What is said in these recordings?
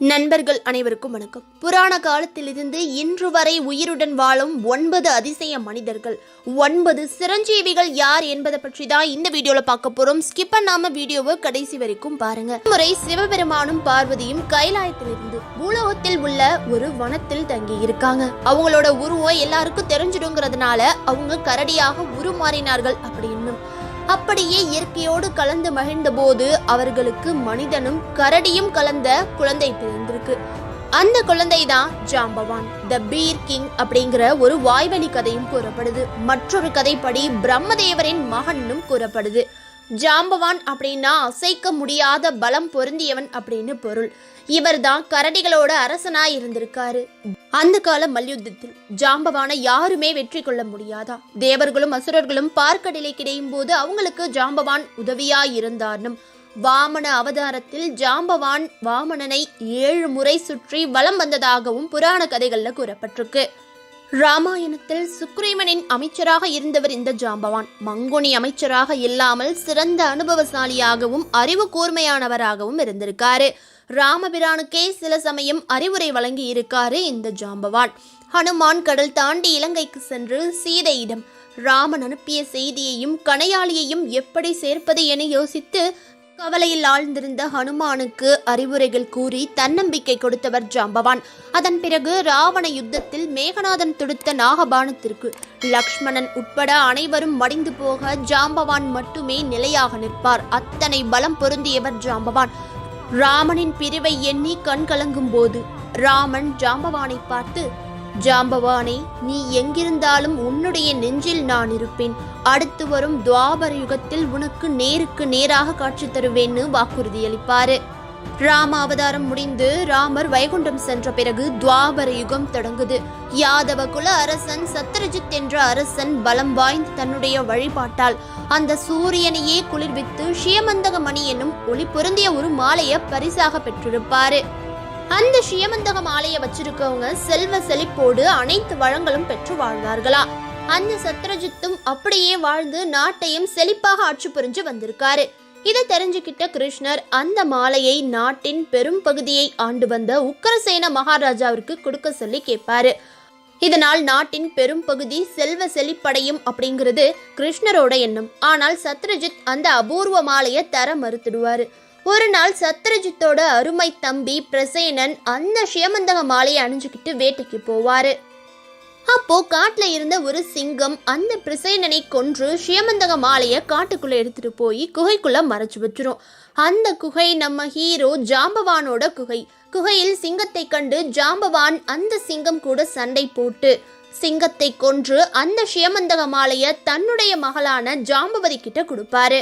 நண்பர்கள் அனைவருக்கும் வணக்கம். புராண காலத்திலிருந்து இன்று வரை உயிருடன் வாழும் ஒன்பது அதிசய மனிதர்கள் ஒன்பது சிரஞ்சீவிகள் யார் என்பதை பற்றி தான் இந்த வீடியோல பார்க்க போறோம். ஸ்கிப் பண்ணாம வீடியோவை கடைசி வரைக்கும் பாருங்க. முறை சிவபெருமானும் பார்வதியும் கைலாயத்திலிருந்து பூலோகத்தில் உள்ள ஒரு வனத்தில் தங்கி இருக்காங்க அவங்களோட உருவம் எல்லாருக்கும் தெரிஞ்சிடுங்கிறதுனால அவங்க கரடியாக உருமாறினார்கள் அப்படின்னு அப்படியே இயற்கையோடு கலந்து மகிழ்ந்தபோது அவர்களுக்கு மனிதனும் கரடியும் கலந்த குழந்தை பிறந்திருக்கு. அந்த குழந்தை தான் ஜாம்பவான் த பீர் கிங் அப்படிங்கிற ஒரு வாய்வழி கதையும் கூறப்படுது. மற்றொரு கதைப்படி பிரம்மதேவரின் மகனும் கூறப்படுது. ஜாம்பவான் அப்படின்னா அசைக்க முடியாத பலம் பொருந்தியவன் அப்படின்னு பொருள். இவர்தான் கரடிகளோட அரசனா இருந்திருக்காரு. அந்த கால மல்யுத்தத்தில் ஜாம்பவானை யாருமே வெற்றி கொள்ள முடியாதா? தேவர்களும் அசுரர்களும் பார்க்கடலை கிடையும் போது அவங்களுக்கு ஜாம்பவான் உதவியா இருந்தார்னும். வாமன அவதாரத்தில் ஜாம்பவான் வாமனனை ஏழு முறை சுற்றி வலம் வந்ததாகவும் புராண கதைகள்ல கூறப்பட்டிருக்கு. ராமாயணத்தில் சுக்ரீவனின் அமைச்சராக இருந்தவர் இந்த ஜாம்பவான். மங்குனி அமைச்சராக இல்லாமல் சிறந்த அனுபவசாலியாகவும் அறிவு கூர்மையானவராகவும் இருந்திருக்காரு. ராமபிரானுக்கே சில சமயம் அறிவுரை வழங்கி இருக்காரு இந்த ஜாம்பவான். ஹனுமான் கடல் தாண்டி இலங்கைக்கு சென்று சீதையிடம் ராமன் அனுப்பிய செய்தியையும் கணையாளியையும் எப்படி சேர்ப்பது என யோசித்து கவலையில் ஆழ்ந்திருந்த ஹனுமானுக்கு அறிவுரைகள் கூறி தன்னம்பிக்கை கொடுத்தவர் ஜாம்பவான். அதன் பிறகு ராவண யுத்தத்தில் மேகநாதன் தொடுத்த நாகபானத்திற்கு லக்ஷ்மணன் உட்பட அனைவரும் மடிந்து போக ஜாம்பவான் மட்டுமே நிலையாக நிற்பார். அத்தனை பலம் பொருந்தியவர் ஜாம்பவான். ராமனின் பிரிவை எண்ணி கண் கலங்கும் போது ராமன் ஜாம்பவானை பார்த்து ஜாம்பவானே நீ எங்கிருந்தாலும் உன்னுடைய நெஞ்சில் நான் இருப்பேன். அடுத்து வரும் துவாபர யுகத்தில் உனக்கு நேருக்கு நேராக காட்சி தருவேன்னு வாக்குறுதியளிப்பாரு. ராம அவதாரம் முடிந்து ராமர் வைகுண்டம் சென்ற பிறகு துவாபர யுகம் தொடங்குது. யாதவ குல அரசன் சத்ரஜித் என்ற அரசன் பலம் வாய்ந்த தன்னுடைய வழிபாட்டால் அந்த சூரியனையே குளிர்வித்து ஷியமந்தக மணி என்னும் ஒளி பொருந்திய ஒரு மாலையை பரிசாக பெற்றிருப்பாரு. அந்த ஷியமந்தக மாலையை வச்சிருக்கவங்க செல்வ செழிப்போடு அனைத்து வளங்களும் பெற்று வாழ்ந்தார்களா அந்த சத்ரஜித்தும் அப்படியே வாழ்ந்து நாட்டையும் செழிப்பாக ஆட்சி புரிஞ்சு வந்திருக்காரு. இதை தெரிஞ்சுக்கிட்ட கிருஷ்ணர் அந்த மாலையை நாட்டின் பெரும் பகுதியை ஆண்டு வந்த உக்கரசேன மகாராஜாவிற்கு கொடுக்க சொல்லி கேட்பாரு. இதனால் நாட்டின் பெரும் பகுதி செல்வ செழிப்படையும் அப்படிங்கிறது கிருஷ்ணரோட எண்ணம். ஆனால் சத்ரஜித் அந்த அபூர்வ மாலையை தர மறுத்துடுவாரு. ஒரு நாள் சத்ரஜித்தோட அருமை தம்பி பிரசேனன் அந்த ஷியமந்தக மாலையை அணிஞ்சுக்கிட்டு வேட்டைக்கு போவாரு. அப்போ காட்டுல இருந்த ஒரு சிங்கம் அந்த பிரசேனனை கொன்று ஷியமந்தக மாலையை காட்டுக்குள்ள எடுத்துட்டு போய் குகைக்குள்ள மறைச்சு வச்சிரும். அந்த குகை நம்ம ஹீரோ ஜாம்பவானோட குகை. குகையில் சிங்கத்தை கண்டு ஜாம்பவான் அந்த சிங்கம் கூட சண்டை போட்டு சிங்கத்தை கொன்று அந்த ஷியமந்தக மாலையை தன்னுடைய மகளான ஜாம்பவதி கிட்ட கொடுப்பாரு.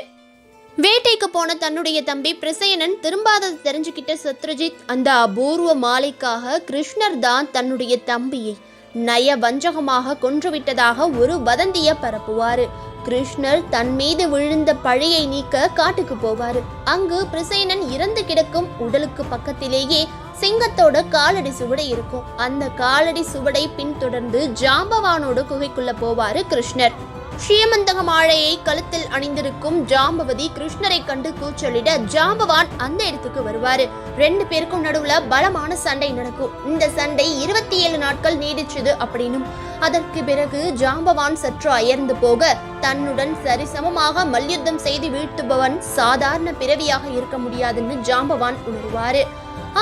வேட்டைக்கு போன தன்னுடைய தம்பி பிரசயனன் திரும்பாதது தெரிஞ்சுக்கிட்ட சத்ரஜித் அந்த அபூர்வ மாலைக்காக கிருஷ்ணர் தான் தன்னுடைய தம்பியை நய வஞ்சகமாக கொன்றுவிட்டதாக ஒரு வதந்திய பரப்புவாரு. கிருஷ்ணர் தன் மீது விழுந்த பழியை நீக்க காட்டுக்கு போவாரு. அங்கு பிரசேனன் இறந்து கிடக்கும் உடலுக்கு பக்கத்திலேயே சிங்கத்தோட காலடி சுவடை இருக்கும். அந்த காலடி சுவடை பின்தொடர்ந்து ஜாம்பவானோட குகைக்குள்ள போவாரு கிருஷ்ணர். ஸ்ரீமந்தக மாழையை கழுத்தில் அணிந்திருக்கும் ஜாம்பவதி கிருஷ்ணரை கண்டு கூச்சலிட ஜாம்பவான் அந்த இடத்துக்கு வருவாரு. ரெண்டு பேருக்கும் நடுவுல பலமான சண்டை நடக்கும். இந்த சண்டை இருபத்தி ஏழு நாட்கள் நீடிச்சது அப்படின்னும். அதற்கு பிறகு ஜாம்பவான் சற்று அயர்ந்து போக தன்னுடன் சரிசமமாக மல்யுத்தம் செய்து வீழ்த்துபவன் சாதாரண பிறவியாக இருக்க முடியாதுன்னு ஜாம்பவான் உணர்வாரு.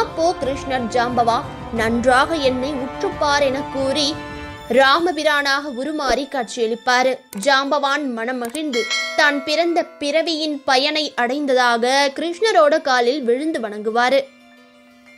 அப்போ கிருஷ்ணர் ஜாம்பவா நன்றாக என்னை உற்றுப்பார் என கூறி ராமபிரானாக உருமாறி காட்சியளிப்பார். ஜாம்பவான் மனம் மகிழ்ந்து தான் பிறந்த பிறவியின் பயனை அடைந்ததாக கிருஷ்ணரோட காலில் விழுந்து வணங்குவார்.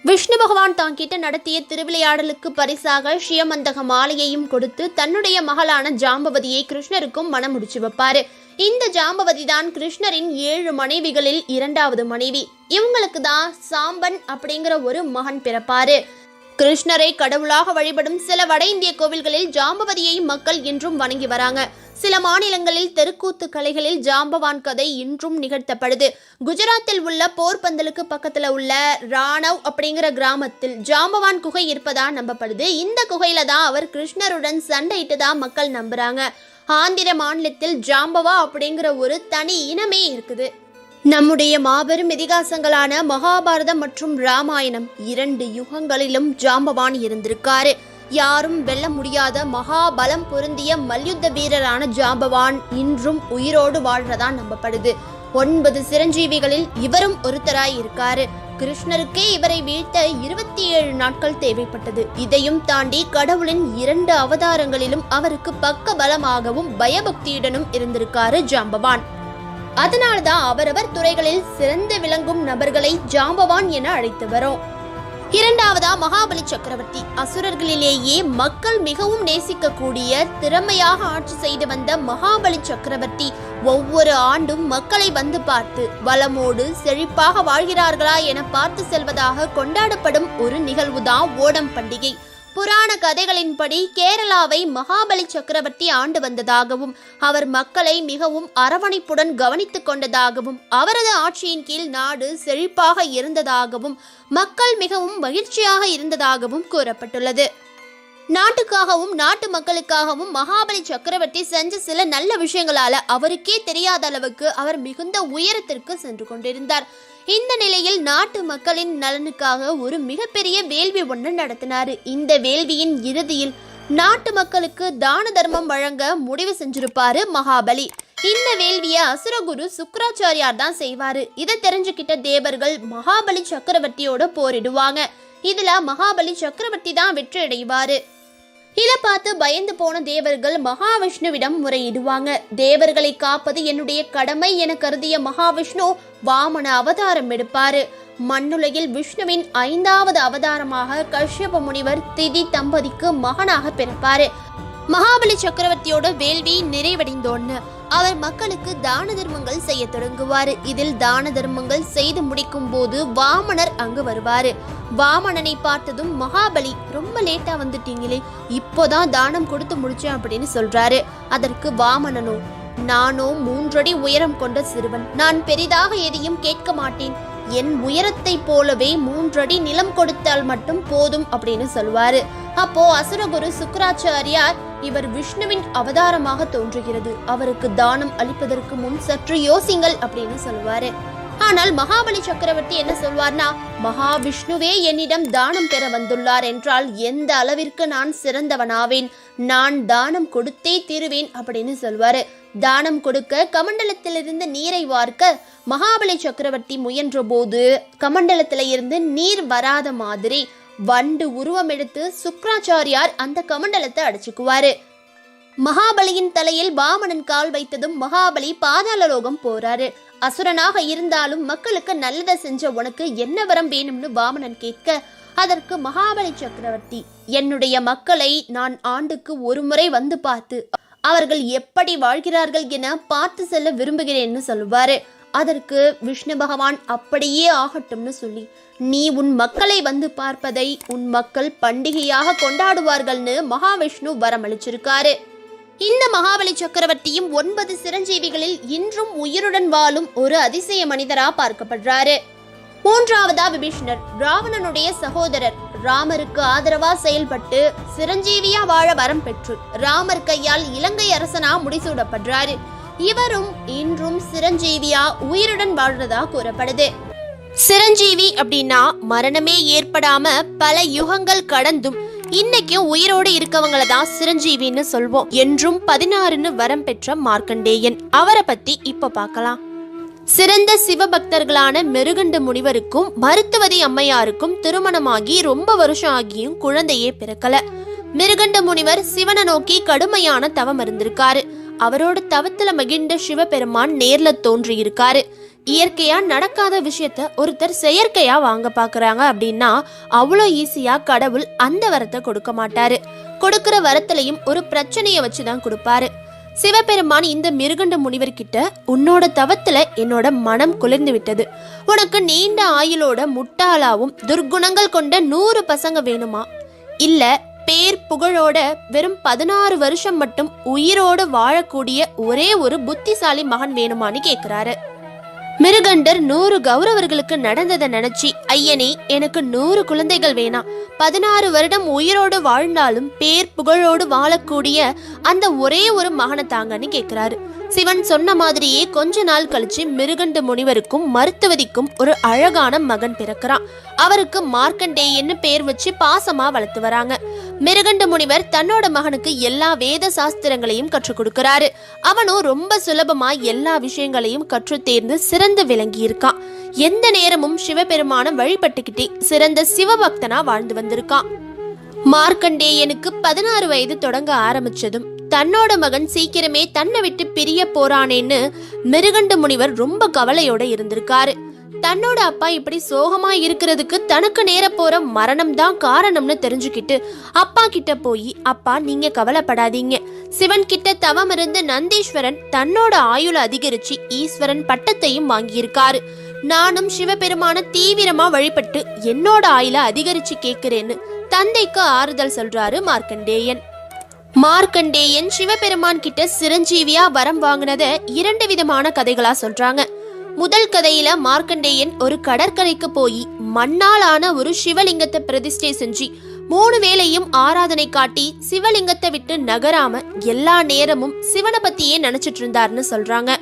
விஷ்ணு பகவான் தாங்கிட்ட நடத்திய திருவிளையாடலுக்கு பரிசாக ஷியமந்தக மாலையையும் கொடுத்து தன்னுடைய மகளான ஜாம்பவதியை கிருஷ்ணருக்கும் மனம் முடிச்சு வைப்பாரு. இந்த ஜாம்பவதி தான் கிருஷ்ணரின் ஏழு மனைவிகளில் இரண்டாவது மனைவி. இவங்களுக்கு தான் சாம்பன் அப்படிங்கிற ஒரு மகன் பிறப்பாரு. கிருஷ்ணரை கடவுளாக வழிபடும் சில வட இந்திய கோவில்களில் ஜாம்பவதியை மக்கள் இன்றும் வணங்கி வராங்க. சில மாநிலங்களில் தெருக்கூத்து கலைகளில் ஜாம்பவான் கதை இன்றும் நிகழ்த்தப்படுது. குஜராத்தில் உள்ள போர்பந்தலுக்கு பக்கத்துல உள்ள ராணவ் அப்படிங்கிற கிராமத்தில் ஜாம்பவான் குகை இருப்பதா நம்பப்படுது. இந்த குகையில தான் அவர் கிருஷ்ணருடன் சண்டையிட்டு தான் மக்கள் நம்புறாங்க. ஆந்திர மாநிலத்தில் ஜாம்பவா அப்படிங்கிற ஒரு தனி இனமே இருக்குது. நம்முடைய மாபெரும் இதிகாசங்களான மகாபாரதம் மற்றும் ராமாயணம் இரண்டு யுகங்களிலும் ஜாம்பவான் இருந்திருக்காரு. யாரும் வெல்ல முடியாத மகாபலம் பொருந்திய மல்யுத்த வீரரான ஜாம்பவான் இன்றும் உயிரோடு வாழ்றதா நம்பப்படுது. ஒன்பது சிரஞ்சீவிகளில் இவரும் ஒருத்தராய் இருக்காரு. கிருஷ்ணருக்கே இவரை வீழ்த்த இருபத்தி ஏழு நாட்கள் தேவைப்பட்டது. இதையும் தாண்டி கடவுளின் இரண்டு அவதாரங்களிலும் அவருக்கு பக்க பலமாகவும் பயபக்தியுடனும் இருந்திருக்காரு ஜாம்பவான். அதனால்தான் அவரவர் துறைகளில் சிறந்து விளங்கும் நபர்களை ஜாம்பவான் என அழைத்து வரோம். இரண்டாவதா மகாபலி சக்கரவர்த்தி. அசுரர்களிலேயே மக்கள் மிகவும் நேசிக்கக்கூடிய திறமையாக ஆட்சி செய்து வந்த மகாபலி சக்கரவர்த்தி ஒவ்வொரு ஆண்டும் மக்களை வந்து பார்த்து வளமோடு செழிப்பாக வாழ்கிறார்களா என பார்த்து செல்வதாக கொண்டாடப்படும் ஒரு நிகழ்வுதான் ஓணம் பண்டிகை. புராண கதைகளின்படி கேரளாவை மகாபலி சக்கரவர்த்தி ஆண்டு வந்ததாகவும் அவர் மக்களை மிகவும் அரவணைப்புடன் கவனித்துக் கொண்டதாகவும் அவரது ஆட்சியின் கீழ் நாடு செழிப்பாக இருந்ததாகவும் மக்கள் மிகவும் மகிழ்ச்சியாக இருந்ததாகவும் கூறப்பட்டுள்ளது. நாட்டுக்காகவும் நாட்டு மக்களுக்காகவும் மகாபலி சக்கரவர்த்தி செஞ்ச சில நல்ல விஷயங்களால அவருக்கே தெரியாத அளவுக்கு அவர் மிகுந்த உயரத்திற்கு சென்று கொண்டிருந்தார். இந்த நிலையில் நாட்டு மக்களின் நலனுக்காக ஒரு மிகப்பெரிய வேள்வி ஒன்று நடத்தினார். இந்த வேள்வியின் இறுதியில் நாட்டு மக்களுக்கு தான தர்மம் வழங்க முடிவு செஞ்சிருப்பாரு மகாபலி. இந்த வேள்வியை அசுரகுரு சுக்கராச்சாரியார் தான் செய்வாரு. இதை தெரிஞ்சுக்கிட்ட தேவர்கள் மகாபலி சக்கரவர்த்தியோட போரிடுவாங்க. இதுல மகாபலி சக்கரவர்த்தி தான் வெற்றி அடைவாரு இதை பார்த்து பயந்து போன தேவர்கள் மகாவிஷ்ணுவிடம் முறையிடுவாங்க. தேவர்களை காப்பது என்னுடைய கடமை என கருதிய மகாவிஷ்ணு வாமன அவதாரம் எடுப்பாரு. மண்ணுலகில் விஷ்ணுவின் ஐந்தாவது அவதாரமாக கஷ்யப முனிவர் திதி தம்பதிக்கு மகனாக பிறப்பாரு. மகாபலி சக்கரவர்த்தியோட வேள்வி நிறைவடைந்தோன்னு. அவர் மக்களுக்கு தான தர்மங்கள் செய்ய தொடங்குவாரு. இதில் தான தர்மங்கள் செய்து முடிக்கும் போது வாமனர் அங்கு வருவாரு. வாமனனை பார்த்ததும் மகாபலி ரொம்ப லேட்டா வந்துட்டீங்களே இப்போதான் தானம் கொடுத்து முடிச்சேன் அப்படின்னு சொல்றாரு. அதற்கு வாமனனோ நானோ மூன்றடி உயரம் கொண்ட சிறுவன். நான் பெரிதாக எதையும் கேட்க மாட்டேன். என் உயரத்தை போலவே மூன்றடி நிலம் கொடுத்தால் மட்டும் போதும் அப்படின்னு சொல்வாரு. அப்போ அசுரகுரு சுக்கராச்சாரியார் இவர் விஷ்ணுவின் அவதாரமாக தோன்றுகிறது. அவருக்கு தானம் அளிப்பதற்கு முன் சற்று யோசிங்கள் அப்படின்னு சொல்லுவாரு ஆனால் மகாபலி சக்கரவர்த்தி என்ன சொல்வார்னா மகாவிஷ்ணுவே என்னிடம் தானம் பெற வந்துள்ளார் என்றால் எந்த அளவிற்கு நான் சிறந்தவனாவேன் நான் தானம் கொடுத்தே தீருவேன் அப்படின்னு சொல்வாரு. தானம் கொடுக்க கமண்டலத்திலிருந்து நீரை வார்க்க மகாபலி சக்கரவர்த்தி முயன்ற போது கமண்டலத்தில இருந்து நீர் வராத மாதிரி வண்டு உருவம் எடுத்து சுக்ராச்சாரியார் அந்த கமண்டலத்தை அடிச்சுக்குவாரு. மகாபலியின் தலையில் வாமனன் கால் வைத்ததும் மகாபலி பாதாள லோகம் போறாரு. அசுரனாக இருந்தாலும் மக்களுக்கு நல்லதை செஞ்ச உனக்கு என்ன வரம் வேணும்னு வாமனன் கேட்க அதற்கு மகாபலி சக்கரவர்த்தி என்னுடைய மக்களை நான் ஆண்டுக்கு ஒரு முறை வந்து பார்த்து அவர்கள் எப்படி வாழ்கிறார்கள் என பார்த்து செல்ல விரும்புகிறேன்னு சொல்லுவாரு. அதற்கு விஷ்ணு பகவான் அப்படியே ஆகட்டும்னு சொல்லி நீ உன் மக்களை வந்து பார்ப்பதை உன் மக்கள் பண்டிகையாக கொண்டாடுவார்கள்னு மகாவிஷ்ணு வரமளிச்சிருக்காரு. இந்த மகாபலி சக்கரவர்த்தியும் ஒன்பது சிரஞ்சீவிகளில் இன்றும் உயிருடன் வாழும் ஒரு அதிசய மனிதரா பார்க்கப்படுறாரு. மூன்றாவதா விபீஷ்ணர் ராவணனுடைய சகோதரர். ராமருக்கு ஆதரவா செயல்பட்டு சிரஞ்சீவியா வாழ வரம் பெற்று ராமர் கையால் இலங்கை அரசனா முடிசூடப்படுறாரு. இவரும் இன்றும் சிரஞ்சீவியா உயிருடன் வாழ்றதா கூறப்படுது. சிரஞ்சீவி அப்படின்னா மரணமே ஏற்படாம பல யுகங்கள் கடந்தும் இன்னைக்கும் உயிரோடு இருக்கவங்கள தான் சிரஞ்சீவின்னு சொல்வோம். என்றும் பதினாறுன்னு வரம் பெற்ற மார்க்கண்டேயன். அவரை பத்தி இப்ப பார்க்கலாம். சிறந்த சிவபக்தர்களான மெருகண்ட முனிவருக்கும் மருத்துவதி அம்மையாருக்கும் திருமணமாகி ரொம்ப வருஷம் ஆகியும் குழந்தையே பிறக்கல. மிருகண்ட முனிவர் சிவனை நோக்கி கடுமையான தவம் இருந்திருக்காரு. அவரோட தவத்துல மகிழ்ந்த சிவபெருமான் நேர்ல தோன்றியிருக்காரு. இருக்காரு இயற்கையா நடக்காத விஷயத்த ஒருத்தர் செயற்கையா வாங்க பாக்குறாங்க அப்படின்னா அவ்வளோ ஈஸியா கடவுள் அந்த வரத்தை கொடுக்க மாட்டாரு. கொடுக்கிற வரத்திலையும் ஒரு பிரச்சனையை வச்சுதான் கொடுப்பாரு. சிவபெருமான் இந்த மிருகண்ட முனிவர்கிட்ட உன்னோட தவத்துல என்னோட மனம் குளிர்ந்து விட்டது. உனக்கு நீண்ட ஆயுளோட முட்டாளாவும் துர்குணங்கள் கொண்ட நூறு பசங்க வேணுமா? இல்ல பேர் புகழோட வெறும் பதினாறு வருஷம் மட்டும் உயிரோடு வாழக்கூடிய ஒரே ஒரு புத்திசாலி மகன் வேணுமான்னு கேக்குறாரு. மிருகண்டர் நூறு கௌரவர்களுக்கு நடந்ததை நினைச்சி ஐயனே எனக்கு நூறு குழந்தைகள் வேணாம். பதினாறு வருடம் உயிரோடு வாழ்ந்தாலும் பேர் புகழோடு வாழக்கூடிய அந்த ஒரே ஒரு மகனை தாங்கன்னு கேட்கிறாரு சிவன் சொன்ன மாதிரியே கொஞ்ச நாள் கழிச்சு மிருகண்ட முனிவருக்கும் மருத்துவதிக்கும் ஒரு அழகான மகன் பிறக்கிறான். அவருக்கு மார்க்கண்டேயன்னு பேர் வச்சு பாசமா வளர்த்து வராங்க. மிருகண்ட முனிவர் தன்னோட மகனுக்கு எல்லா வேத சாஸ்திரங்களையும் கற்றுக் கொடுக்கிறாரு. அவனும் ரொம்ப சுலபமா எல்லா விஷயங்களையும் கற்று தேர்ந்து சிறந்து விளங்கி இருக்கான். எந்த நேரமும் சிவபெருமான வழிபட்டுக்கிட்டே சிறந்த சிவபக்தனா வாழ்ந்து வந்திருக்கான். மார்க்கண்டேயனுக்கு பதினாறு வயது தொடங்க ஆரம்பிச்சதும் தன்னோட மகன் சீக்கிரமே தன்னை விட்டு பிரிய போறானேன்னு மிருகண்ட முனிவர் ரொம்ப கவலையோட இருந்திருக்காரு. தன்னோட அப்பா இப்படி சோகமா இருக்கிறதுக்கு தனக்கு நேர போற மரணம் தான் காரணம்னு தெரிஞ்சுக்கிட்டு அப்பா கிட்ட போய் அப்பா நீங்க கவலைப்படாதீங்க. சிவன் கிட்ட தவம் இருந்த நந்தீஸ்வரன் தன்னோட ஆயுள அதிகரிச்சு ஈஸ்வரன் பட்டத்தையும் வாங்கியிருக்காரு. நானும் சிவபெருமான தீவிரமா வழிபட்டு என்னோட ஆயுள அதிகரிச்சு கேக்குறேன்னு தந்தைக்கு ஆறுதல் சொல்றாரு மார்க்கண்டேயன். மார்க்கண்டேயன் சிவபெருமான் கிட்ட சிரஞ்சீவியா வரம் வாங்கினத இரண்டு விதமான கதைகளா சொல்றாங்க. முதல் கதையில மார்க்கண்டேயன் ஒரு கடற்கரைக்கு போய் மண்ணாலான ஒரு சிவலிங்கத்தை பிரதிஷ்டை செஞ்சு மூணு வேளையும் ஆராதனை காட்டி சிவலிங்கத்தை விட்டு நகராம எல்லா நேரமும் சிவனை பத்தியே நினைச்சிட்டு இருந்தாருன்னு சொல்றாங்க.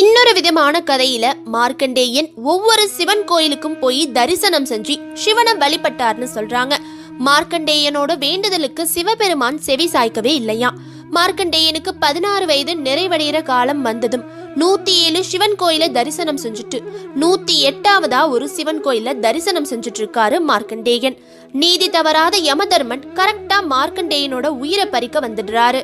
இன்னொரு விதமான கதையில மார்க்கண்டேயன் ஒவ்வொரு சிவன் கோயிலுக்கும் போய் தரிசனம் செஞ்சு சிவனை வழிபட்டார்னு சொல்றாங்க. மார்க்கண்டேயனோட வேண்டுதலுக்கு சிவபெருமான் செவி சாய்க்கவே இல்லையா? மார்க்கண்டேயனுக்கு பதினாறு வயது நிறைவடைகிற காலம் வந்ததும் நூத்தி ஏழு சிவன் கோயில தரிசனம் செஞ்சுட்டு நூத்தி எட்டாவதா ஒரு சிவன் கோயில தரிசனம் செஞ்சுட்டு இருக்காரு மார்க்கண்டேயன். நீதி தவறாத யமதர்மன் கரெக்டா மார்க்கண்டேயனோட உயிரை பறிக்க வந்துடுறாரு.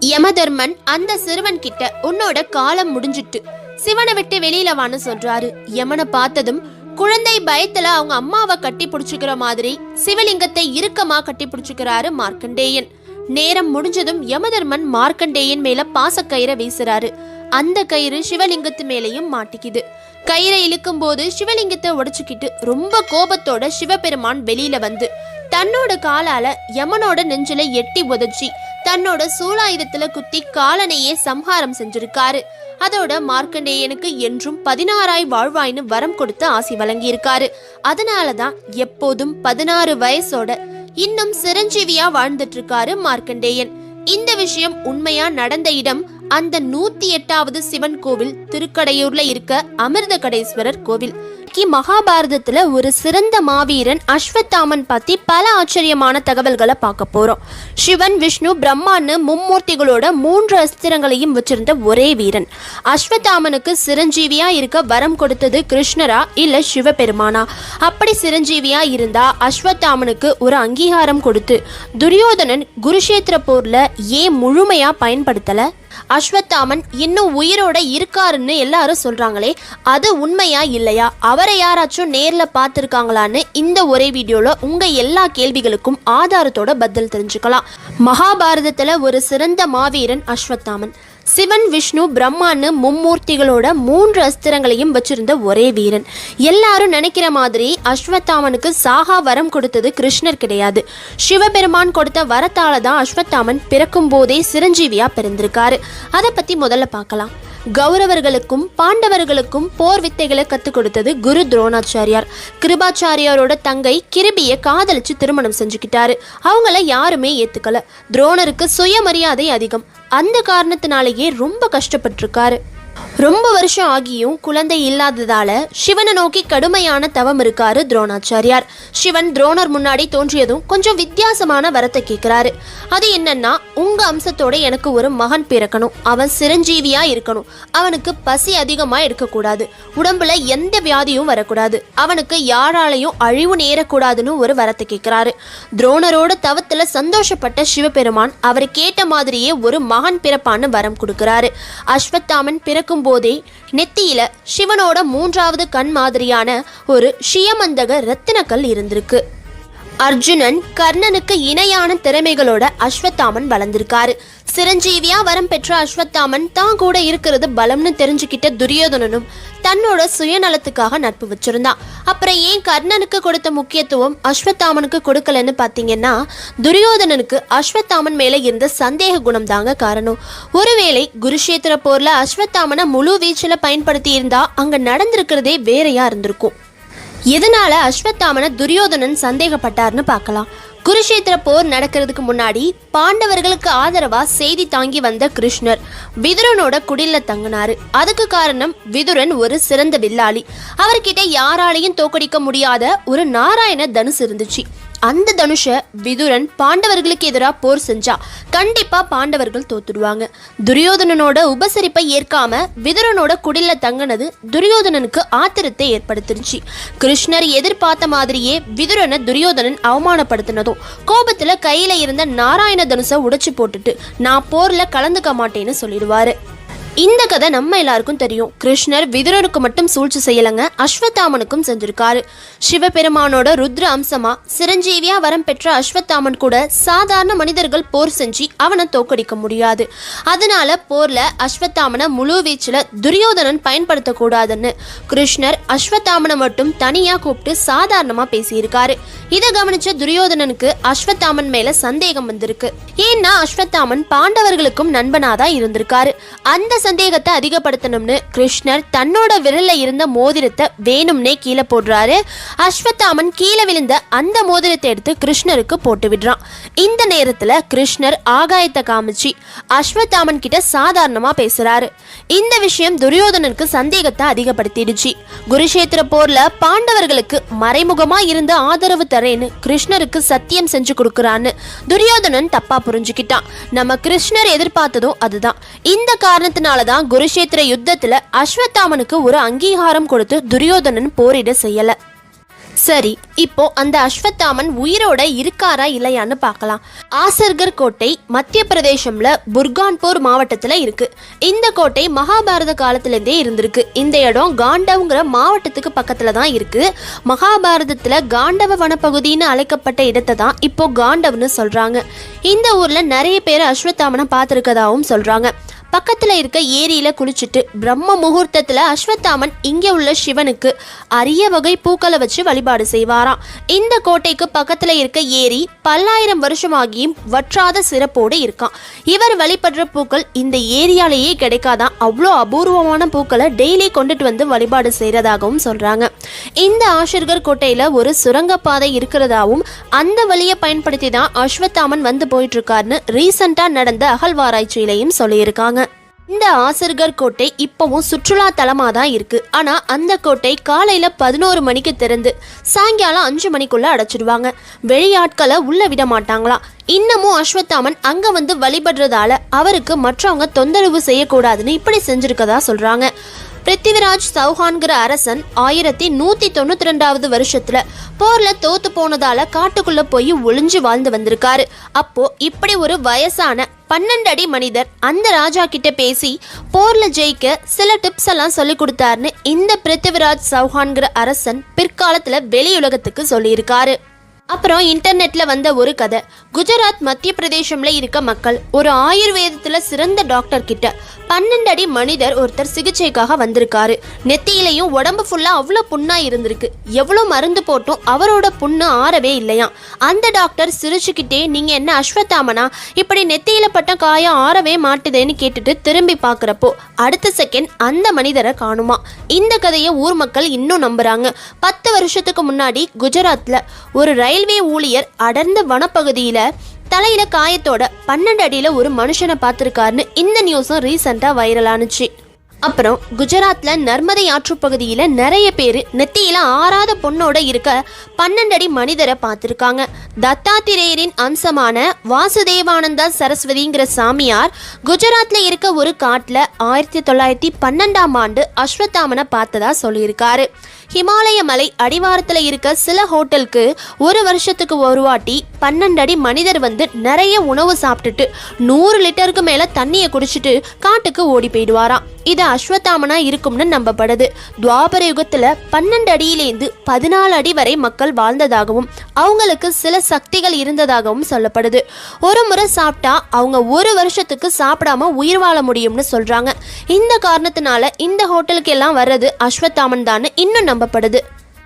யமதர்மன் அந்த சிறுவன் கிட்ட உன்னோட காலம் முடிஞ்சிட்டு சிவனை விட்டு வெளியில வான்னு சொல்றாரு. யமனை பார்த்ததும் குழந்தை பயத்துல அவங்க அம்மாவை கட்டி பிடிச்சுக்கிற மாதிரி சிவலிங்கத்தை இறுக்கமா கட்டி பிடிச்சுக்கிறாரு மார்க்கண்டேயன். நேரம் முடிஞ்சதும் யமதர்மன் மார்க்கண்டேயன் மேல பாசக்கயிறை வீசுறாரு. அந்த கயிறு சிவலிங்கத்து மேலேயும் மாட்டிக்குது. கயிறை இழுக்கும் போது சிவலிங்கத்தை உடைச்சுக்கிட்டு ரொம்ப கோபத்தோட சிவபெருமான் வெளியில வந்து தன்னோட காலால யமனோட நெஞ்சில எட்டி உதச்சி தன்னோட சூலாயுதத்துல குத்தி காலனையே சம்ஹாரம் செஞ்சிருக்காரு. அதோட மார்க்கண்டேயனுக்கு என்றும் பதினாறாய் வாழ்வாய்னு வரம் கொடுத்து ஆசி வழங்கியிருக்காரு. அதனாலதான் எப்போதும் பதினாறு வயசோட இன்னும் சிரஞ்சீவியா வாழ்ந்துட்டு இருக்காரு மார்க்கண்டேயன். இந்த விஷயம் உண்மையா நடந்த இடம் அந்த நூத்தி எட்டாவது சிவன் கோவில் திருக்கடையூர்ல இருக்க அமிர்த கடேஸ்வரர் கோவில். கி மகாபாரதத்துல ஒரு சிறந்த மாவீரன் அஸ்வத்தாமன் பத்தி பல ஆச்சரியமான தகவல்களை பார்க்க போறோம். சிவன் விஷ்ணு பிரம்மான்னு மும்மூர்த்திகளோட மூன்று அஸ்திரங்களையும் வச்சிருந்த ஒரே வீரன். அஸ்வத்தாமனுக்கு சிரஞ்சீவியா இருக்க வரம் கொடுத்தது கிருஷ்ணரா இல்ல சிவபெருமானா? அப்படி சிரஞ்சீவியா இருந்தா அஸ்வத்தாமனுக்கு ஒரு அங்கீகாரம் கொடுத்து துரியோதனன் குருஷேத்திர போர்ல ஏன் முழுமையா பயன்படுத்தல? அஸ்வத்தாமன் இன்னும் உயிரோட இருக்காருன்னு எல்லாரும் சொல்றாங்களே அது உண்மையா இல்லையா? அவரை யாராச்சும் நேர்ல பார்த்துருக்காங்களான்னு இந்த ஒரே வீடியோல உங்க எல்லா கேள்விகளுக்கும் ஆதாரத்தோட பதில் தெரிஞ்சுக்கலாம். மகாபாரதத்துல ஒரு சிறந்த மாவீரன் அஸ்வத்தாமன். சிவன் விஷ்ணு பிரம்மான்னு மும்மூர்த்திகளோட மூன்று அஸ்திரங்களையும் வச்சிருந்த ஒரே வீரன். எல்லாரும் நினைக்கிற மாதிரி அஸ்வத்தாமனுக்கு சாகா வரம் கொடுத்தது கிருஷ்ணர் கிடையாது. சிவபெருமான் கொடுத்த வரத்தால தான் அஸ்வத்தாமன் பிறக்கும் போதே சிரஞ்சீவியா பிறந்திருக்காரு. அதை பத்தி முதல்ல பார்க்கலாம். கௌரவர்களுக்கும் பாண்டவர்களுக்கும் போர் வித்தைகளை கற்றுக் கொடுத்தது குரு துரோணாச்சாரியார். கிருபாச்சாரியாரோட தங்கை கிருபிய காதலிச்சு திருமணம் செஞ்சுக்கிட்டாரு. அவங்கள யாருமே ஏத்துக்கல. துரோணருக்கு சுயமரியாதை அதிகம். அந்த காரணத்தினாலேயே ரொம்ப கஷ்டப்பட்டிருக்காரு. ரொம்ப வருஷம் ஆகியும் குழந்தை இல்லாததால சிவனை நோக்கி கடுமையான தவம் இருக்காரு துரோணாச்சாரியார். சிவன் துரோணர் முன்னாடி தோன்றியதும் கொஞ்சம் வித்தியாசமான வரத்தை கேட்கிறாரு அது என்னன்னா உங்க அம்சத்தோட எனக்கு ஒரு மகன் பிறக்கணும். அவன் சிரஞ்சீவியா இருக்கணும். அவனுக்கு பசி அதிகமா இருக்கக்கூடாது உடம்புல எந்த வியாதியும் வரக்கூடாது. அவனுக்கு யாராலையும் அழிவு நேரக்கூடாதுன்னு ஒரு வரத்தை கேட்கிறாரு. துரோணரோட தவத்துல சந்தோஷப்பட்ட சிவபெருமான் அவர் கேட்ட மாதிரியே ஒரு மகன் பிறப்பான்னு வரம் கொடுக்கிறாரு. அஸ்வத்தாமன் பிறக்கும் போதே நெத்தியில சிவனோட மூன்றாவது கண் மாதிரியான ஒரு ஷியமந்தக ரத்தினக்கல் இருந்திருக்கு. அர்ஜுனன் கர்ணனுக்கு இணையான திறமைகளோட அஸ்வத்தாமன் வளர்ந்திருக்காரு. சிரஞ்சீவியா வரம் பெற்ற அஸ்வத்தாமன் தான் கூட இருக்கிறது பலம்னு தெரிஞ்சுக்கிட்ட துரியோதனனும் தன்னோட சுயநலத்துக்காக நட்பு வச்சிருந்தான் அப்புறம் ஏன் கர்ணனுக்கு கொடுத்த முக்கியத்துவம் அஸ்வத்தாமனுக்கு கொடுக்கலன்னு பார்த்தீங்கன்னா துரியோதனனுக்கு அஸ்வத்தாமன் மேலே இருந்த சந்தேக குணம் தாங்க காரணம். ஒருவேளை குருஷேத்திர போர்ல அஸ்வத்தாமனை முழு வீச்சில் பயன்படுத்தி இருந்தா அங்க நடந்திருக்கிறதே வேறையா இருந்திருக்கும். எதனால அஸ்வத்தாமனை துரியோதனன் சந்தேகப்பட்டார்னு பார்க்கலாம். குருஷேத்திர போர் நடக்கிறதுக்கு முன்னாடி பாண்டவர்களுக்கு ஆதரவா செய்தி தாங்கி வந்த கிருஷ்ணர். விதுரனோட குடில்ல தங்கினாரு. அதுக்கு காரணம் விதுரன் ஒரு சிறந்த வில்லாளி. அவர்கிட்ட யாராலையும் தோக்கடிக்க முடியாத ஒரு நாராயண தனுசு இருந்துச்சு. அந்த தனுஷ விதுரன் பாண்டவர்களுக்கு எதிராக போர் செஞ்சா கண்டிப்பா பாண்டவர்கள் தோத்துடுவாங்க. துரியோதனனோட உபசரிப்பை ஏற்காம விதுரனோட குடில்ல தங்கினது துரியோதனனுக்கு ஆத்திரத்தை ஏற்படுத்திருச்சு கிருஷ்ணர் எதிர்பார்த்த மாதிரியே விதுரனை துரியோதனன் அவமானப்படுத்தினதும் கோபத்துல கையில இருந்த நாராயண தனுசை உடைச்சு போட்டுட்டு நான் போர்ல கலந்துக்க மாட்டேன்னு சொல்லிடுவாரு. இந்த கதை நம்ம எல்லாருக்கும் தெரியும். கிருஷ்ணர் விதுரனுக்கு மட்டும் சூழ்ச்சி செய்யலங்க அஸ்வத்தாமனுக்கும் செஞ்சிருக்காரு. சிவபெருமானோட ருத்ர அம்சமா சிரஞ்சீவியா வரம் பெற்ற அஸ்வத்தாமன் கூட சாதாரண மனிதர்கள் போர் செஞ்சு அவனை தோக்கடிக்க முடியாது. அதனால போர்ல அஸ்வத்தாமனை முழு வீச்சுல துரியோதனன் பயன்படுத்தக்கூடாதுன்னு கிருஷ்ணர் அஸ்வத்தாமனை மட்டும் தனியா கூப்பிட்டு சாதாரணமா பேசியிருக்காரு. இதை கவனிச்ச துரியோதனனுக்கு அஸ்வத்தாமன் மேல சந்தேகம் வந்திருக்கு. ஏன்னா அஸ்வத்தாமன் பாண்டவர்களுக்கும் நண்பனாதான் இருந்திருக்காரு. அந்த சந்தேகத்தை அதிகப்படுத்தணும்னு கிருஷ்ணர் தன்னோட விரல்ல இருந்த மோதிரத்தை வேணும்னே கீழே போடுறாரு. அஸ்வத்தாமன் கீழே விழுந்த அந்த மோதிரத்தை எடுத்து கிருஷ்ணருக்கு போட்டு விடுறான். இந்த நேரத்துல கிருஷ்ணர் ஆகாயத்தை காமிச்சு அஸ்வத்தாமன் கிட்ட சாதாரணமா பேசுறாரு. இந்த விஷயம் துரியோதனனுக்கு சந்தேகத்தை அதிகப்படுத்திடுச்சு. குருஷேத்திர போர்ல பாண்டவர்களுக்கு மறைமுகமா இருந்து ஆதரவு தரேன்னு கிருஷ்ணருக்கு சத்தியம் செஞ்சு கொடுக்கறான்னு துரியோதனன் தப்பா புரிஞ்சுக்கிட்டான். நம்ம கிருஷ்ணர் எதிர்பார்த்ததும் அதுதான். இந்த காரணத்தினால தான் குருஷேத்திர யுத்தத்துல அஸ்வத்தாமனுக்கு ஒரு அங்கீகாரம் கொடுத்து துரியோதனன் போரிட செய்யல. சரி இப்போ அந்த அஸ்வத்தாமன் உயிரோட இருக்காரா இல்லையான்னு பார்க்கலாம். ஆசர்கர் கோட்டை மத்திய பிரதேசம்ல புர்கான்பூர் மாவட்டத்துல இருக்கு. இந்த கோட்டை மகாபாரத காலத்திலேருந்தே இருந்திருக்கு. இந்த இடம் காண்டவங்கிற மாவட்டத்துக்கு பக்கத்துல தான் இருக்கு. மகாபாரதத்துல காண்டவ வனப்பகுதின்னு அழைக்கப்பட்ட இடத்தை தான் இப்போ காண்டவ்னு சொல்றாங்க. இந்த ஊர்ல நிறைய பேர் அஸ்வத்தாமனை பார்த்துருக்கதாகவும் சொல்றாங்க. பக்கத்தில் இருக்க ஏரியில் குளிச்சுட்டு பிரம்ம முகூர்த்தத்தில் அஸ்வத்தாமன் இங்கே உள்ள சிவனுக்கு அரிய வகை பூக்களை வச்சு வழிபாடு செய்வாராம். இந்த கோட்டைக்கு பக்கத்தில் இருக்க ஏரி பல்லாயிரம் வருஷமாகியும் வற்றாத சிறப்போடு இருக்கான் இவர் வழிபடுற பூக்கள் இந்த ஏரியாலேயே கிடைக்காதான் அவ்வளோ அபூர்வமான பூக்களை டெய்லி கொண்டுட்டு வந்து வழிபாடு செய்கிறதாகவும் சொல்கிறாங்க இந்த ஆஷர்கர் கோட்டையில் ஒரு சுரங்கப்பாதை இருக்கிறதாவும் அந்த வழியை பயன்படுத்தி தான் அஸ்வத்தாமன் வந்து போயிட்டு இருக்காருன்னு நடந்த அகழ்வாராய்ச்சியிலையும் சொல்லியிருக்காங்க. இந்த ஆசர்கர் கோட்டை இப்பவும் சுற்றுலா தலமாக தான் இருக்கு. ஆனா அந்த கோட்டை காலையில பதினோரு மணிக்கு திறந்து சாயங்காலம் அஞ்சு மணிக்குள்ள அடைச்சிடுவாங்க. வெளியாட்களை உள்ள விட மாட்டாங்களாம் இன்னமும் அஸ்வத்தாமன் அங்க வந்து வழிபடுறதால அவருக்கு மற்றவங்க தொந்தரவு செய்யக்கூடாதுன்னு இப்படி செஞ்சிருக்கதா சொல்றாங்க. பிருத்திவிராஜ் சௌஹான்கிற அரசன் ஆயிரத்தி நூத்தி தொண்ணூத்தி ரெண்டாவது வருஷத்துல போர்ல தோத்து போனதால காட்டுக்குள்ள போய் ஒளிஞ்சு வாழ்ந்து வந்திருக்காரு. அப்போ இப்படி ஒரு வயசான பன்னெண்டு அடி மனிதர் அந்த ராஜா கிட்ட பேசி போர்ல ஜெயிக்க சில டிப்ஸ் எல்லாம் சொல்லி கொடுத்தாருன்னு இந்த பிருத்திவிராஜ் சௌஹான்கிற அரசன் பிற்காலத்துல வெளியுலகத்துக்கு சொல்லியிருக்காரு. அப்புறம் இன்டர்நெட்ல வந்த ஒரு கதை. குஜராத் மத்திய பிரதேசம்ல இருக்க மக்கள் ஒரு ஆயுர்வேதத்துல சிறந்த டாக்டர் கிட்ட பன்னெண்டு அடி மனிதர் ஒருத்தர் சிகிச்சைக்காக வந்திருக்காரு. நெத்தியிலையும் உடம்பு ஃபுல்லா அவ்வளோ புண்ணா இருந்திருக்கு. எவ்வளோ மருந்து போட்டும் அவரோட புண்ணு ஆறவே இல்லையா? அந்த டாக்டர் சிரிச்சுக்கிட்டே நீங்க என்ன அஸ்வத்தாமனா? இப்படி நெத்தியில பட்ட காயம் ஆறவே மாட்டுதேன்னு கேட்டுட்டு திரும்பி பார்க்குறப்போ அடுத்த செகண்ட் அந்த மனிதரை காணுமா? இந்த கதையை ஊர் மக்கள் இன்னும் நம்புறாங்க. பத்து வருஷத்துக்கு முன்னாடி குஜராத்ல ஒரு ரயில்வே ஊழியர் அடர்ந்த வனப்பகுதியில தலையில காயத்தோட பன்னெண்டு அடியில ஒரு மனுஷனை பார்த்துருக்காருன்னு இந்த நியூஸும் ரீசெண்டா வைரல் ஆனுச்சு. அப்புறம் குஜராத்ல நர்மதை ஆற்றுப்பகுதியில நிறைய பேர் நெத்தியில ஆறாத பொண்ணோட இருக்க பன்னெண்டு அடி மனிதரை பார்த்துருக்காங்க. தத்தாத்திரேயரின் அம்சமான வாசுதேவானந்தா சரஸ்வதிங்கிற சாமியார் குஜராத்ல இருக்க ஒரு காட்டுல ஆயிரத்தி தொள்ளாயிரத்தி பன்னெண்டாம் ஆண்டு அஸ்வத்தாமனை பார்த்ததா சொல்லியிருக்காரு. ஹிமாலய மலை அடிவாரத்தில் இருக்க சில ஹோட்டலுக்கு ஒரு வருஷத்துக்கு ஒரு வாட்டி பன்னெண்டு அடி மனிதர் வந்து நிறைய உணவு சாப்பிட்டுட்டு நூறு லிட்டருக்கு மேலே தண்ணியை குடிச்சிட்டு காட்டுக்கு ஓடி போயிடுவாராம். இது அஸ்வத்தாமனா இருக்கும்னு நம்பப்படுது. துவாபர யுகத்துல பன்னெண்டு அடியிலேருந்து பதினாலு அடி வரை மக்கள் வாழ்ந்ததாகவும் அவங்களுக்கு சில சக்திகள் இருந்ததாகவும் சொல்லப்படுது. ஒரு முறை சாப்பிட்டா அவங்க ஒரு வருஷத்துக்கு சாப்பிடாம உயிர் வாழ முடியும்னு சொல்றாங்க. இந்த காரணத்தினால இந்த ஹோட்டலுக்கு எல்லாம் வர்றது அஸ்வத்தாமன் தான். இன்னும் நம்ம நம்பப்படுது.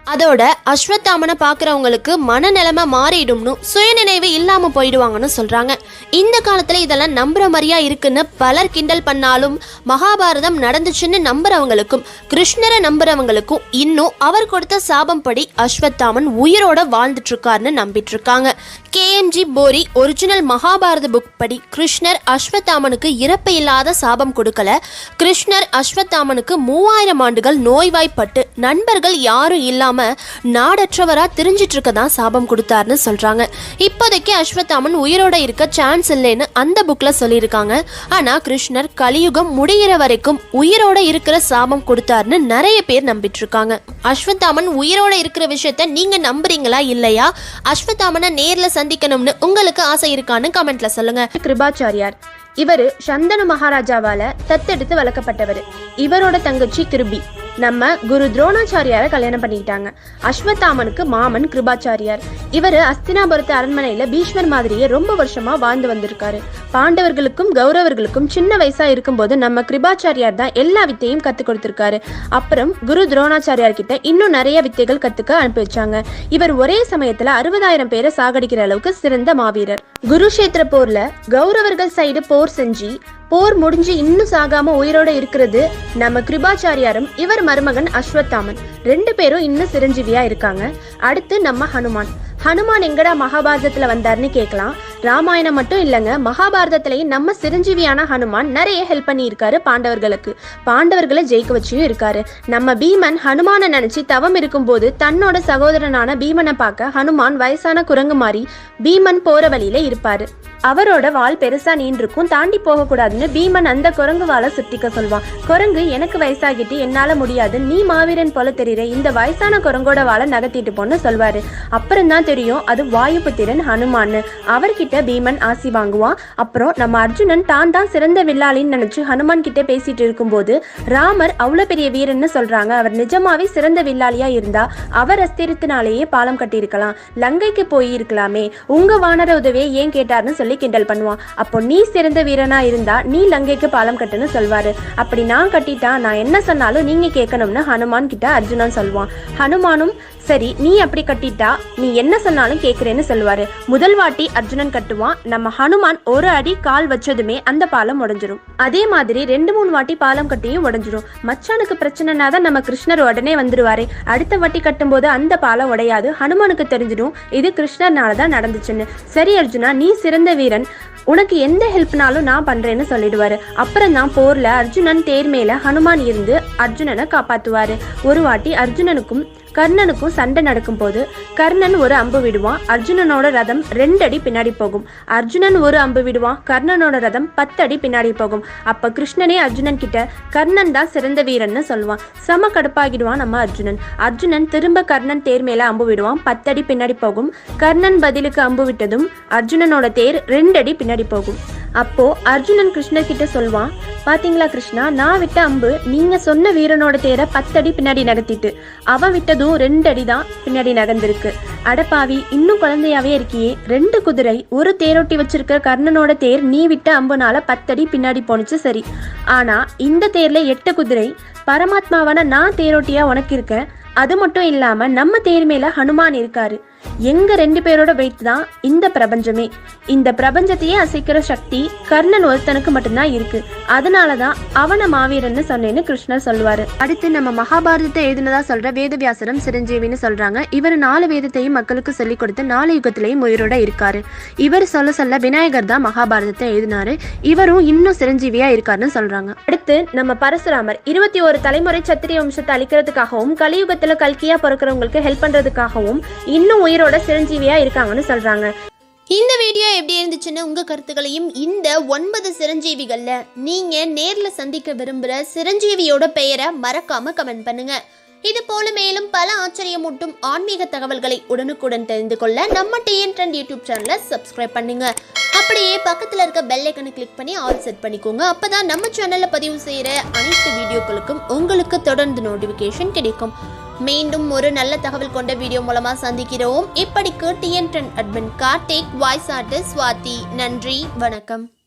அதோட அஸ்வத்தாமனை பார்க்குறவங்களுக்கு மனநிலைமை மாறிடும்னு சுயநினைவு இல்லாமல் போயிடுவாங்கன்னு சொல்கிறாங்க இந்த காலத்தில் இதெல்லாம் நம்புற மாதிரியா இருக்குன்னு பலர் கிண்டல் பண்ணாலும் மகாபாரதம் நடந்துச்சுன்னு நம்புறவங்களுக்கும் கிருஷ்ணரை நம்புறவங்களுக்கும் இன்னும் அவர் கொடுத்த சாபம் படி அஸ்வத்தாமன் உயிரோட வாழ்ந்துட்டு இருக்காருன்னு நம்பிட்டு இருக்காங்க KMG BORI original Mahabharata book படி கிருஷ்ணர் அஸ்வத்தாமனுக்கு இறப்பு இல்லாத சாபம் கொடுக்கல. கிருஷ்ணர் அஸ்வத்தாமனுக்கு மூவாயிரம் ஆண்டுகள் நோய்வாய்ப்பட்டு நண்பர்கள் யாரும் இல்லாமல் இல்லாம நாடற்றவரா திரிஞ்சிட்டு இருக்க தான் சாபம் கொடுத்தாருன்னு சொல்றாங்க. இப்போதைக்கு அஸ்வத்தாமன் உயிரோட இருக்க சான்ஸ் இல்லைன்னு அந்த புக்ல சொல்லியிருக்காங்க. ஆனா கிருஷ்ணர் கலியுகம் முடிகிற வரைக்கும் உயிரோட இருக்கிற சாபம் கொடுத்தாருன்னு நிறைய பேர் நம்பிட்டு இருக்காங்க அஸ்வத்தாமன் உயிரோட இருக்கிற விஷயத்த நீங்க நம்புறீங்களா இல்லையா? அஸ்வத்தாமனை நேர்ல சந்திக்கணும்னு உங்களுக்கு ஆசை இருக்கான்னு கமெண்ட்ல சொல்லுங்க. கிருபாச்சாரியார் இவரு சந்தனு மகாராஜாவால தத்தெடுத்து வளர்க்கப்பட்டவர். இவரோட தங்கச்சி கிருபி. நம்ம குரு துரோணாச்சாரியார கல்யாணம் பண்ணிக்கிட்டாங்க. அஸ்வத்தாமனுக்கு மாமன் கிருபாச்சாரியார். இவரு அஸ்தினாபுரத்து அரண்மனையில பீஷ்மர் மாதிரியே ரொம்ப வருஷமா வாழ்ந்து வந்திருக்காரு. பாண்டவர்களுக்கும் கௌரவர்களுக்கும் சின்ன வயசா இருக்கும்போது நம்ம கிருபாச்சாரியார் தான் எல்லா வித்தையும் கத்து கொடுத்திருக்காரு. அப்புறம் குரு துரோணாச்சாரியார் கிட்ட இன்னும் நிறைய வித்தைகள் கத்துக்க அனுப்பி வச்சாங்க. இவர் ஒரே சமயத்துல அறுபதாயிரம் பேரை சாகடிக்கிற அளவுக்கு சிறந்த மாவீரர். குருஷேத்திர போர்ல கௌரவர்கள் சைடு போர் செஞ்சு போர் முடிஞ்சு இன்னும் சாகாம உயிரோட இருக்கிறது நம்ம கிருபாச்சாரியாரும் இவர் மருமகன் அஸ்வத்தாமன். ரெண்டு பேரும் இன்னும் சிரஞ்சீவியா இருக்காங்க. அடுத்து நம்ம ஹனுமான். ஹனுமான் எங்கடா மகாபாரதத்துல வந்தாருன்னு கேட்கலாம் ராமாயணம் மட்டும் இல்லைங்க மகாபாரதத்திலேயும் நம்ம சிரஞ்சீவியான ஹனுமான் நிறைய ஹெல்ப் பண்ணியிருக்காரு பாண்டவர்களுக்கு. பாண்டவர்களை ஜெயிக்க வச்சியும் இருக்காரு. நம்ம பீமன் ஹனுமானை நினைச்சு தவம் இருக்கும்போது தன்னோட சகோதரனான பீமனை பார்க்க ஹனுமான் வயசான குரங்கு மாதிரி பீமன் போற வழியில இருப்பாரு. அவரோட வால் பெருசா நீண்டிருக்கும் தாண்டி போகக்கூடாதுன்னு பீமன் அந்த குரங்கு வாழை சுத்திக்க சொல்வான். குரங்கு எனக்கு வயசாகிட்டு என்னால முடியாது. நீ மாவீரன் போல தெரியுற. இந்த வயசான குரங்கோட வாழை நகர்த்திட்டு போன்னு சொல்வாரு. அப்புறம் தான் தெரியும். அது வாயுபுத்திரன் ஹனுமான் அவர்கிட்ட பீமன் ஆசி வாங்குவான். அப்புறம் நம்ம அர்ஜுனன் தான் தான் சிறந்த வில்லாளின்னு நினைச்சு ஹனுமான் கிட்ட பேசிட்டு இருக்கும்போது ராமர் அவ்வளவு பெரிய வீரன்னு சொல்றாங்க. அவர் நிஜமாவே சிறந்த வில்லாளியா இருந்தா அவர் அஸ்திரத்தினாலேயே பாலம் கட்டியிருக்கலாம். லங்கைக்கு போயிருக்கலாமே. உங்க வானர உதவியை ஏன் கேட்டார்னு சொல்லி கிண்டல் பண்ணுவான். அப்போ நீ சிறந்த வீரனா இருந்தா நீ லங்கைக்கு பாலம் கட்டுன்னு சொல்வாரு. அப்படி நான் கட்டிட்டா நான் என்ன சொன்னாலும் நீங்க கேட்கணும்னு ஹனுமான் கிட்ட அர்ஜுனன் சொல்வான். ஹனுமானும் சரி நீ அப்படி கட்டிட்டா நீ என்ன சொன்னாலும் கேட்குறேன்னு சொல்லுவாரு. முதல் வாட்டி அர்ஜுனன் கட்டுவான் நம்ம ஹனுமான் ஒரு அடி கால் வச்சதுமே அந்த பாலம் உடஞ்சிரும். அதே மாதிரி ரெண்டு மூணு வாட்டி பாலம் கட்டியும் உடஞ்சிரும். மச்சானுக்கு பிரச்சனைனா தான் நம்ம கிருஷ்ணர் உடனே வந்துருவாரு. அடுத்த வாட்டி கட்டும்போது அந்த பாலம் உடையாது. ஹனுமானுக்கு தெரிஞ்சிடும் இது கிருஷ்ணர்னால தான் நடந்துச்சுன்னு. சரி அர்ஜுனா நீ சிறந்த வீரன். உனக்கு எந்த ஹெல்ப்னாலும் நான் பண்றேன்னு சொல்லிடுவாரு. அப்புறம் தான் போர்ல அர்ஜுனன் தேர் மேல ஹனுமான் இருந்து அர்ஜுனனை காப்பாத்துவாரு. ஒரு வாட்டி அர்ஜுனனுக்கும் கர்ணனுக்கும் சண்டை நடக்கும் போது கர்ணன் ஒரு அம்பு விடுவான் அர்ஜுனனோட ரதம் ரெண்டு அடி பின்னாடி போகும். அர்ஜுனன் ஒரு அம்பு விடுவான் கர்ணனோட ரதம் பத்து அடி பின்னாடி போகும். அப்ப கிருஷ்ணனே அர்ஜுனன் கிட்ட கர்ணன் தான் சிறந்த வீரன்னு சொல்லுவான். சம கடுப்பாகிடுவான் நம்ம அர்ஜுனன். அர்ஜுனன் திரும்ப கர்ணன் தேர் மேல அம்பு விடுவான் பத்தடி பின்னாடி போகும். கர்ணன் பதிலுக்கு அம்பு விட்டதும் அர்ஜுனனோட தேர் ரெண்டு அடி பின்னாடி போகும். அப்போ அர்ஜுனன் கிருஷ்ணர் கிட்ட சொல்வான் பாத்தீங்களா கிருஷ்ணா? நான் விட்ட அம்பு நீங்க சொன்ன வீரனோட தேரை பத்தடி பின்னாடி நகர்த்திட்டு அவன் விட்டதும் ரெண்டு அடி தான் பின்னாடி நகர்ந்திருக்கு. அடப்பாவி இன்னும் குழந்தையாவே இருக்கியே. ரெண்டு குதிரை ஒரு தேரோட்டி வச்சிருக்க கர்ணனோட தேர் நீ விட்ட அம்புனால பத்தடி பின்னாடி போனுச்சு சரி. ஆனா இந்த தேர்ல எட்டு குதிரை பரமாத்மாவான நான் தேரோட்டியா உனக்கு இருக்கேன். அது மட்டும் இல்லாம நம்ம தேர் மேல ஹனுமான் இருக்காரு. எங்க ரெண்டு பேரோட வெயிட் தான் இந்த பிரபஞ்சமே. இந்த பிரபஞ்சத்தையே அசைக்கிற சக்தி கர்ணன் ஒருத்தனுக்கு மட்டும்தான் இருக்கு. அதனாலதான் அவன மாவீரன்னு சொன்னேன்னு கிருஷ்ணர் சொல்லுவாரு. அடுத்து நம்ம மகாபாரதத்தை எழுதினதா சொல்ற வேதவியாசரம் சிரஞ்சீவின்னு சொல்றாங்க. இவர் நாலு வேதத்தையும் மக்களுக்கு சொல்லிக் கொடுத்து நாலு யுகத்திலையும் உயிரோட இருக்காரு. இவர் சொல்ல சொல்ல விநாயகர் தான் மகாபாரதத்தை எழுதினாரு. இவரும் இன்னும் சிரஞ்சீவியா இருக்காருன்னு சொல்றாங்க. அடுத்து நம்ம பரசுராமர். இருபத்தி ஒரு தலைமுறை சத்திரிய வம்சத்தை அழிக்கிறதுக்காகவும் கலியுகத்துல கல்கியா பிறக்கிறவங்களுக்கு ஹெல்ப் பண்றதுக்காகவும் இன்னும் உயிரோட சிரஞ்சீவியா இருக்காங்கன்னு சொல்றாங்க. இந்த வீடியோ எப்படி இருந்துச்சுன்னு உங்க கருத்துக்களையும் இந்த ஒன்பது சிரஞ்சீவிகள்ல நீங்க நேர்ல சந்திக்க விரும்புற சிரஞ்சீவியோட பெயரை மறக்காம கமெண்ட் பண்ணுங்க. இது போல மேலும் பல ஆச்சரியமூட்டும் ஆன்மீக தகவல்களை உடனுக்குடன் தெரிந்து கொள்ள நம்ம டிஎன் ட்ரெண்ட் யூடியூப் சேனலை சப்ஸ்கிரைப் பண்ணுங்க. அப்படியே பக்கத்துல இருக்க பெல் ஐக்கனை கிளிக் பண்ணி ஆல் செட் பண்ணிக்கோங்க. அப்பதான் நம்ம சேனல்ல பதிவு செய்யற அனைத்து வீடியோக்களுக்கும் உங்களுக்கு தொடர்ந்து நோட்டிபிகேஷன் கிடைக்கும். மீண்டும் ஒரு நல்ல தகவல் கொண்ட வீடியோ மூலமா சந்திக்கிறோம். இப்படிக்கு TN trend admin Karthik voice artist Swathi நன்றி வணக்கம்.